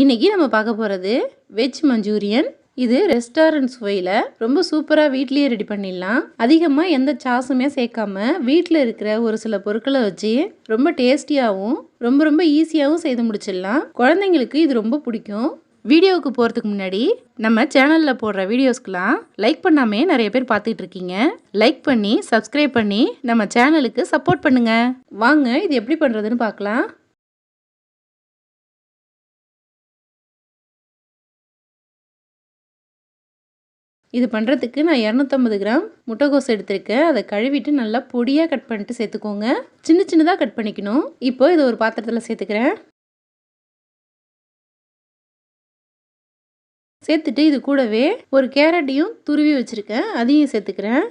இன்றைக்கி நம்ம பார்க்க போகிறது வெஜ் மஞ்சூரியன். இது ரெஸ்டாரண்ட் சுவையில் ரொம்ப சூப்பராக வீட்லேயே ரெடி பண்ணிடலாம். அதிகமாக எந்த சாஸுமே சேர்க்காம வீட்டில் இருக்கிற ஒரு சில பொருட்களை வச்சு ரொம்ப டேஸ்டியாகவும் ரொம்ப ரொம்ப ஈஸியாகவும் செய்து முடிச்சிடலாம். குழந்தைங்களுக்கு இது ரொம்ப பிடிக்கும். வீடியோவுக்கு போகிறதுக்கு முன்னாடி நம்ம சேனலில் போடுற வீடியோஸ்க்கெலாம் லைக் பண்ணாமே நிறைய பேர் பார்த்துட்டு இருக்கீங்க. லைக் பண்ணி சப்ஸ்கிரைப் பண்ணி நம்ம சேனலுக்கு சப்போர்ட் பண்ணுங்கள் வாங்க இது எப்படி பண்ணுறதுன்னு பார்க்கலாம். இது பண்ணுறதுக்கு நான் இரநூத்தம்பது கிராம் முட்டைகோஸ் எடுத்திருக்கேன். அதை கழுவிட்டு நல்லா பொடியாக கட் பண்ணிட்டு சேர்த்துக்கோங்க. சின்ன சின்னதாக கட் பண்ணிக்கணும். இப்போ இதை ஒரு பாத்திரத்தில் சேர்த்துக்கிறேன். சேர்த்துட்டு இது கூடவே ஒரு கேரட்டையும் துருவி வச்சுருக்கேன். அதையும் சேர்த்துக்கிறேன்.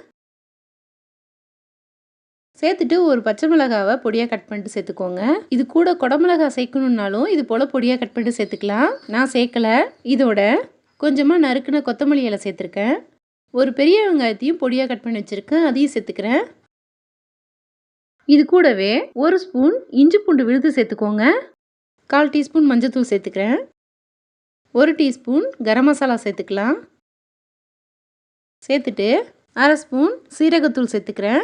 சேர்த்துட்டு ஒரு பச்சை மிளகாவை பொடியாக கட் பண்ணிட்டு சேர்த்துக்கோங்க. இது கூட குடமிளகா சேர்க்கணுன்னாலும் இது போல் பொடியாக கட் பண்ணிட்டு சேர்த்துக்கலாம். நான் சேர்க்கலை. இதோட கொஞ்சமாக நறுக்குன கொத்தமல்லி இலை சேர்த்துருக்கேன். ஒரு பெரிய வெங்காயத்தையும் பொடியாக கட் பண்ணி வச்சுருக்கேன். அதையும் சேர்த்துக்கிறேன். இது கூடவே ஒரு ஸ்பூன் இஞ்சி பூண்டு விழுது சேர்த்துக்கோங்க. கால் டீஸ்பூன் மஞ்சத்தூள் சேர்த்துக்கிறேன். ஒரு டீஸ்பூன் கரம் மசாலா சேர்த்துக்கலாம். சேர்த்துட்டு அரை ஸ்பூன் சீரகத்தூள் சேர்த்துக்கிறேன்.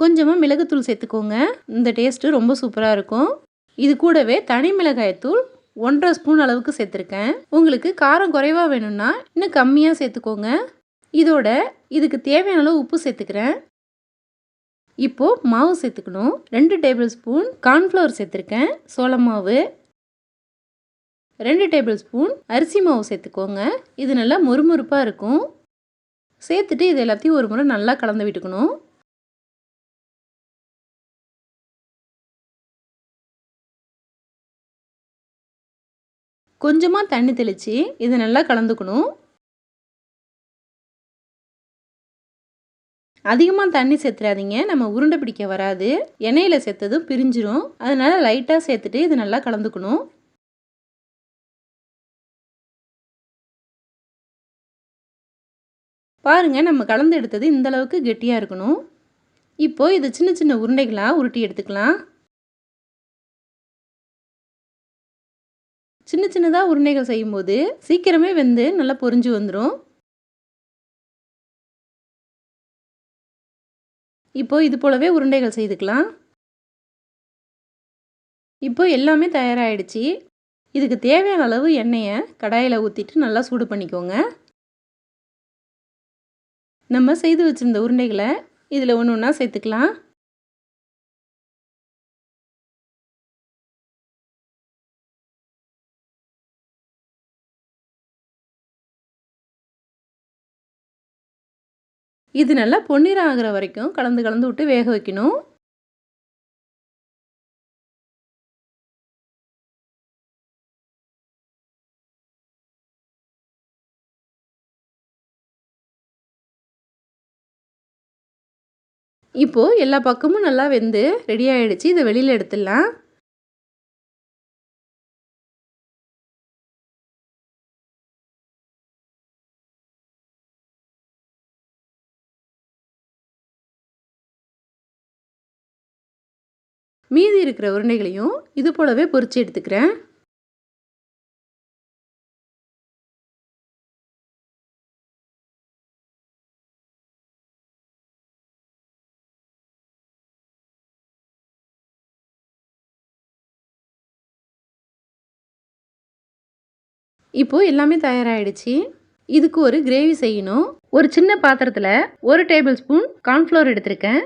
கொஞ்சமாக மிளகுத்தூள் சேர்த்துக்கோங்க. இந்த டேஸ்ட்டு ரொம்ப சூப்பராக இருக்கும். இது கூடவே தனி மிளகாயத்தூள் ஒன்றரை ஸ்பூன் அளவுக்கு சேர்த்துருக்கேன். உங்களுக்கு காரம் குறைவாக வேணும்னா இன்னும் கம்மியாக சேர்த்துக்கோங்க. இதோட இதுக்கு தேவையான அளவு உப்பு சேர்த்துக்கிறேன். இப்போது மாவு சேர்த்துக்கணும். ரெண்டு டேபிள் ஸ்பூன் கார்ன்ஃப்ளவர் சேர்த்துருக்கேன். சோள மாவு. ரெண்டு டேபிள் ஸ்பூன் அரிசி மாவு சேர்த்துக்கோங்க. இது நல்லா மொறுமொறுப்பாக இருக்கும். சேர்த்துட்டு இது எல்லாத்தையும் ஒரு முறை நல்லா கலந்து விட்டுக்கணும். கொஞ்சமாக தண்ணி தெளித்து இதை நல்லா கலந்துக்கணும். அதிகமாக தண்ணி சேர்த்துறாதீங்க. நம்ம உருண்டை பிடிக்க வராது. எண்ணெயில் சேர்த்ததும் பிரிஞ்சிரும். அதனால் லைட்டாக சேர்த்துட்டு இது நல்லா கலந்துக்கணும். பாருங்கள் நம்ம கலந்து எடுத்தது இந்தளவுக்கு கெட்டியாக இருக்கணும். இப்போது இது சின்ன சின்ன உருண்டைகளாக உருட்டி எடுத்துக்கலாம். சின்ன சின்னதாக உருண்டைகள் செய்யும்போது சீக்கிரமே வெந்து நல்லா பொரிஞ்சு வந்துடும் இப்போ இது போலவே உருண்டைகள் செய்துக்கலாம். இப்போ எல்லாமே தயாராகிடுச்சு இதுக்கு தேவையான அளவு எண்ணெயை கடாயில் ஊற்றிட்டு நல்லா சூடு பண்ணிக்கோங்க. நம்ம செய்து வச்சுருந்த உருண்டைகளை இதில் ஒன்று ஒன்றா சேர்த்துக்கலாம். இது நல்லா பொன்னிறம் ஆகிற வரைக்கும் கலந்து கலந்து விட்டு வேக வைக்கணும். இப்போது எல்லா பக்கமும் நல்லா வெந்து ரெடி ஆகிடுச்சு இதை வெளியில் எடுத்துடலாம். மீதி இருக்கிற உருண்டைகளையும் இது போலவே பொறிச்சு எடுத்துக்கிறேன். இப்போது எல்லாமே தயாராகிடுச்சு இதுக்கு ஒரு கிரேவி செய்யணும். ஒரு சின்ன பாத்திரத்தில் ஒரு டேபிள் ஸ்பூன் கார்ன்ஃப்ளவர் எடுத்திருக்கேன்.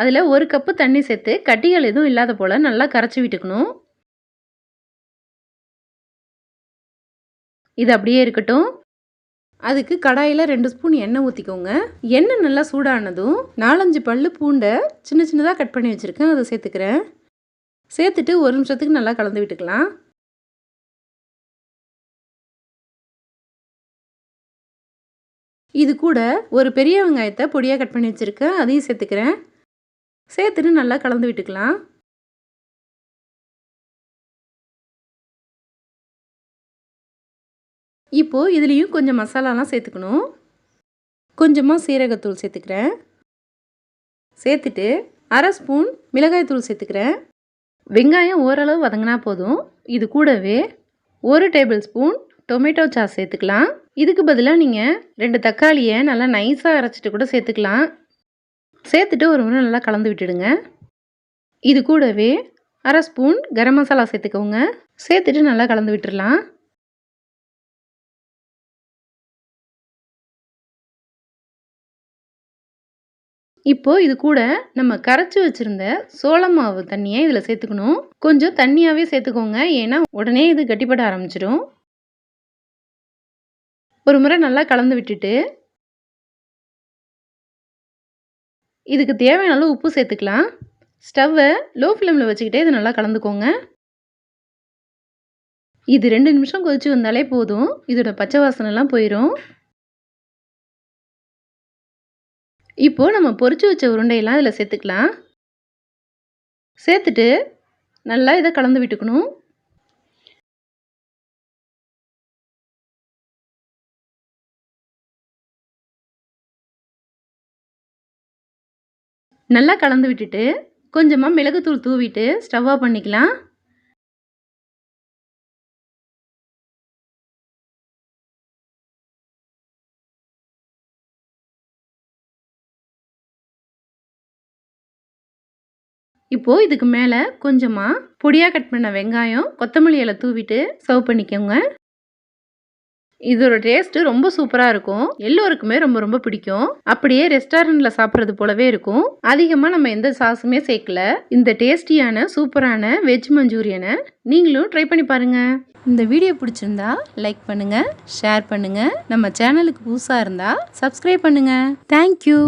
அதில் ஒரு கப்பு தண்ணி சேர்த்து கட்டிகள் எதுவும் இல்லாத போல் நல்லா கரைச்சி விட்டுக்கணும். இது அப்படியே இருக்கட்டும். அதுக்கு கடாயில் ரெண்டு ஸ்பூன் எண்ணெய் ஊற்றிக்கோங்க எண்ணெய் நல்லா சூடானதும் நாலஞ்சு பல் பூண்டை சின்ன சின்னதாக கட் பண்ணி வச்சுருக்கேன் அதை சேர்த்துக்கிறேன். சேர்த்துட்டு ஒரு நிமிஷத்துக்கு நல்லா கலந்து விட்டுக்கலாம். இது கூட ஒரு பெரிய வெங்காயத்தை பொடியாக கட் பண்ணி வச்சுருக்கேன் அதையும் சேர்த்துக்கிறேன். சேர்த்துட்டு நல்லா கலந்து விட்டுக்கலாம். இப்போது இதுலேயும் கொஞ்சம் மசாலாலாம் சேர்த்துக்கணும். கொஞ்சமாக சீரகத்தூள் சேர்த்துக்கிறேன். சேர்த்துட்டு அரை ஸ்பூன் மிளகாய்த்தூள் சேர்த்துக்கிறேன். வெங்காயம் ஓரளவு வதங்கினா போதும். இது கூடவே ஒரு டேபிள் ஸ்பூன் டொமேட்டோ சாஸ் சேர்த்துக்கலாம். இதுக்கு பதிலாக நீங்கள் ரெண்டு தக்காளியை நல்லா நைஸாக அரைச்சிட்டு கூட சேர்த்துக்கலாம். சேர்த்துட்டு ஒரு முறை நல்லா கலந்து விட்டுடுங்க. இது கூடவே அரை ஸ்பூன் கரம் மசாலா சேர்த்துக்கோங்க. சேர்த்துட்டு நல்லா கலந்து விட்டுடலாம் இப்போது இது கூட நம்ம கரைச்சி வச்சுருந்த சோள மாவு தண்ணியை இதில் சேர்த்துக்கணும். கொஞ்சம் தண்ணியாகவே சேர்த்துக்கோங்க. ஏன்னா உடனே இது கட்டிப்பட ஆரம்பிச்சிடும் ஒரு முறை நல்லா கலந்து விட்டுட்டு இதுக்கு தேவையான அளவு உப்பு சேர்த்துக்கலாம். ஸ்டவ்வை லோ ஃப்ளேமில் வச்சுக்கிட்டே இதை நல்லா கலந்துக்கோங்க. இது ரெண்டு நிமிஷம் கொதிச்சு வந்தாலே போதும். இதோட பச்சை வாசனைலாம் போயிடும் இப்போது நம்ம பொரிச்சு வச்ச உருண்டையெல்லாம் இதில் சேர்த்துக்கலாம். சேர்த்துட்டு நல்லா இதை கலந்து விட்டுக்கணும். நல்லா கலந்து விட்டுட்டு கொஞ்சமாக மிளகுத்தூள் தூவிட்டு ஸ்டவ் ஆஃப் பண்ணிக்கலாம். இப்போது இதுக்கு மேலே கொஞ்சமாக பொடியாக கட் பண்ண வெங்காயம் கொத்தமல்லி இலை தூவிட்டு சர்வ் பண்ணிக்கோங்க. இதோட டேஸ்ட்டு ரொம்ப சூப்பராக இருக்கும். எல்லோருக்குமே ரொம்ப ரொம்ப பிடிக்கும். அப்படியே ரெஸ்டாரண்ட்டில் சாப்பிட்றது போலவே இருக்கும். அதிகமாக நம்ம எந்த சாஸுமே சேர்க்கல. இந்த டேஸ்டியான சூப்பரான வெஜ் மஞ்சூரியனை நீங்களும் ட்ரை பண்ணி பாருங்கள் இந்த வீடியோ பிடிச்சிருந்தா லைக் பண்ணுங்கள் ஷேர் பண்ணுங்கள் நம்ம சேனலுக்கு புதுசாக இருந்தால் சப்ஸ்கிரைப் பண்ணுங்கள் தேங்க்யூ